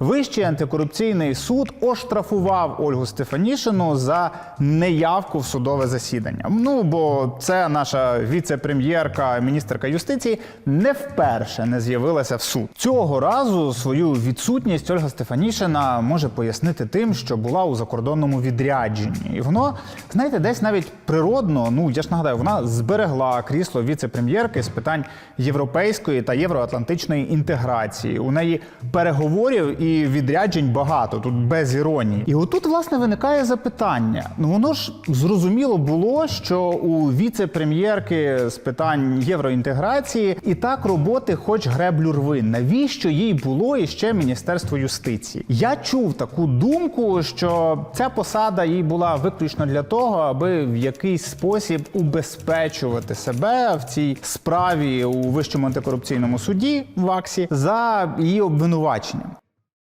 Вищий антикорупційний суд оштрафував Ольгу Стефанішину за неявку в судове засідання. Ну бо це наша віце-прем'єрка, міністерка юстиції не вперше не з'явилася в суд. Цього разу свою відсутність Ольга Стефанішина може пояснити тим, що була у закордонному відрядженні, і воно знаєте, десь навіть природно. Ну я ж нагадаю, вона зберегла крісло віце-прем'єрки з питань європейської та євроатлантичної інтеграції. У неї переговорів і відряджень багато, тут без іронії. І отут, власне, виникає запитання. Ну воно ж зрозуміло було, що у віце-прем'єрки з питань євроінтеграції і так роботи, хоч греблю рви. Навіщо їй було іще Міністерство юстиції? Я чув таку думку, що ця посада їй була виключно для того, аби в якийсь спосіб убезпечувати себе в цій справі у вищому антикорупційному суді в ВАКСі за її обвинуваченням.